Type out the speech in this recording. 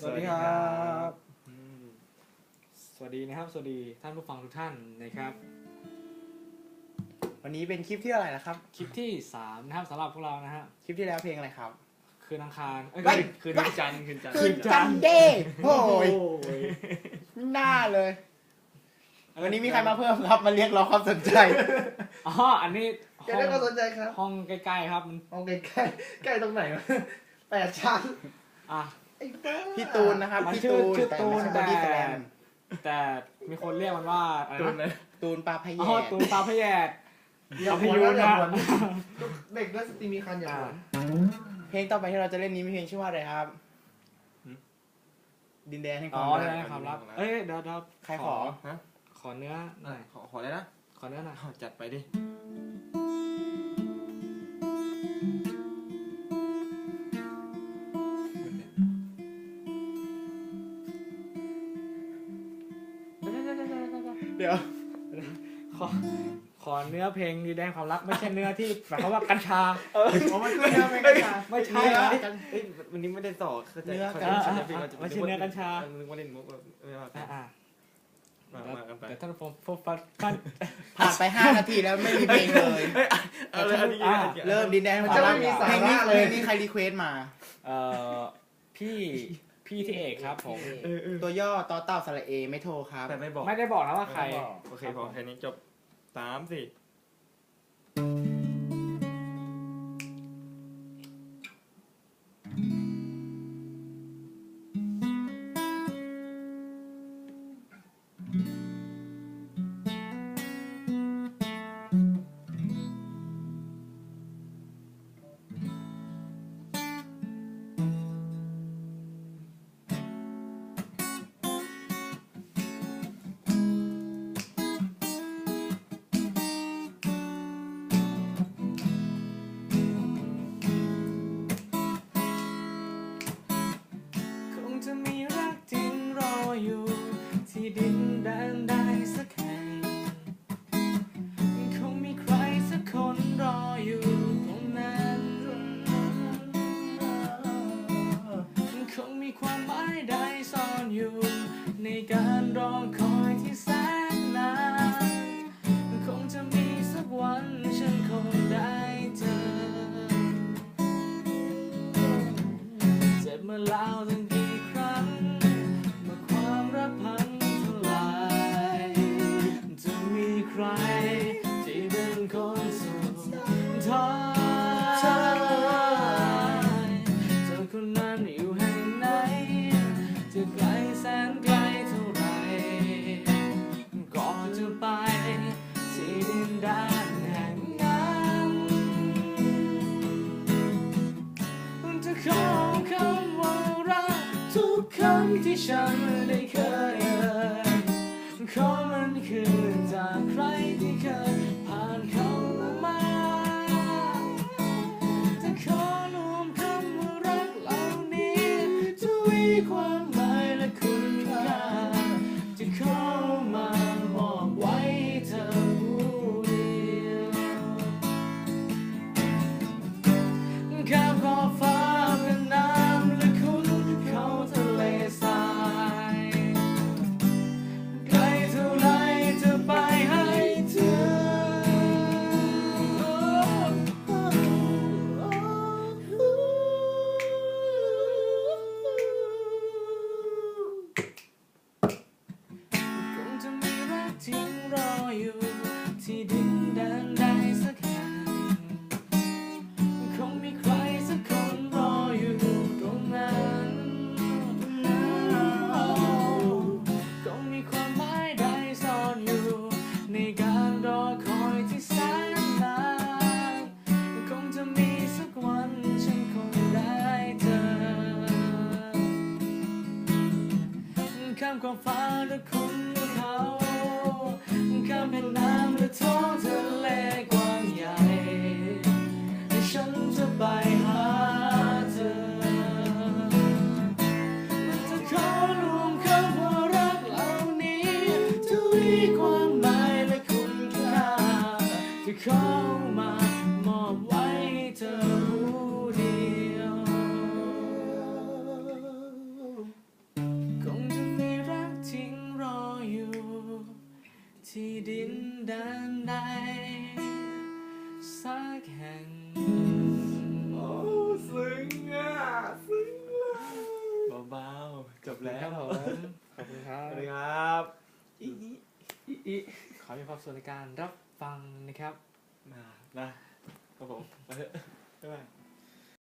สวัสดีครับอืมสวัสดีนะครับ สวัสดีท่านผู้ฟังทุกท่านนะครับ วันนี้เป็นคลิปที่อะไรนะครับ คลิปที่สามนะครับสำหรับพวกเรานะฮะคลิปที่แล้วเพลงอะไรครับ คืนอังคารเอ้ยเฮ้ยคืนวันจันทร์คืนจันทร์คือจันเดย์โอ้ยยหน้าเลย วันนี้มีใครมาเพิ่มครับ มาเรียกร้องความสนใจอ๋ออันนี้แกห้อได้งความสนใจครับห้องใกล้ๆครับมันเอาใกล้ใกล้ใกล้ตรงไหนวะแปดชั้นอะไอ้บ้า พี่ตูนนะครับมันพี่ชื่อตูนชื่อแต่ตูนไม่ใช่บแต่อดี้สแลมแต่มีคนเรียกมันว่าอะไรตูนนะเลยตูนปลาพะแยอ๋อตูนตาพะแยดอย่าเอาหัวพยูนนะอย่านะหัวนะเด็กด้วยสตรีมีคันอย่าอ่าหัวเพลงต่อไปที่เราจะเล่นนี้มีเพลงชื่อว่าอะไรครับ ดินแดนแห่งคอ๋อวามได้รักความลับเอ้ยเดี๋ยวเดี๋ยวใครขอ ฮะขอเนื้อหน่อยขอขอได้นะขอเนื้อหน่อยเอาจัดไปดิเดี๋ยวขอขอเนื้อเพลงดีแดงความรักไม่ใช่เนื้อที่หมายความว่ากัญชาโอ้มันคือเนื้อเพลงกัญชา ไม่ใช่เนื้อนะกันเอ้ยวันนี้ไม่ได้ต่อเข้าใจเนื้อเข้าใจอ่าเข้าใจอ่าพี่เราจะไม่ใช่เนื้อกัญชาเออนึกว่าเล่นมุกเออไม่ว่ากัอ่านอ่ามามากันไปแต่ท่านผมผมฟังท่านผ่านไป5นาทีแล้วไม่มีเพลงเลยเอาเลยอันนี้อ่าอันนี้เริ่มดินแดนแห่งความรักเพลงนี้เพลงนี้ใครรีเควสต์มา เอ่อพี่ พี่ที่เอกครับผม เออเออตัวย่อต่อเต่าสระเอไม่โทรครับ แต่ไม่บอก ไม่ได้บอกนะว่าใครไม่ได้บอกโอเคพอแค่นี้จบสามสี่ รอคอยที่แสนนานคงจะมีสักวันฉันคงได้เจอเจ็บมาแล้วตั้งกี่ครั้งเมื่อความรักพังทลายจะมีใครที่เป็นคนสุดท้าย ที่ฉันได้เคยเอ่ยขอมันคือจากใครที่เคย รักจริงรออยู่ ที่ดินแดน สักแห่งโอ้ซึ้งอะซึ้งเลยเบาๆจบแล้วครับผมขอบคุณครัสบวัสดีครับอีอีอีอีขอมีความสุขในการรับฟังนะครับมานะครับผมไปเถอะบ๊ายบาย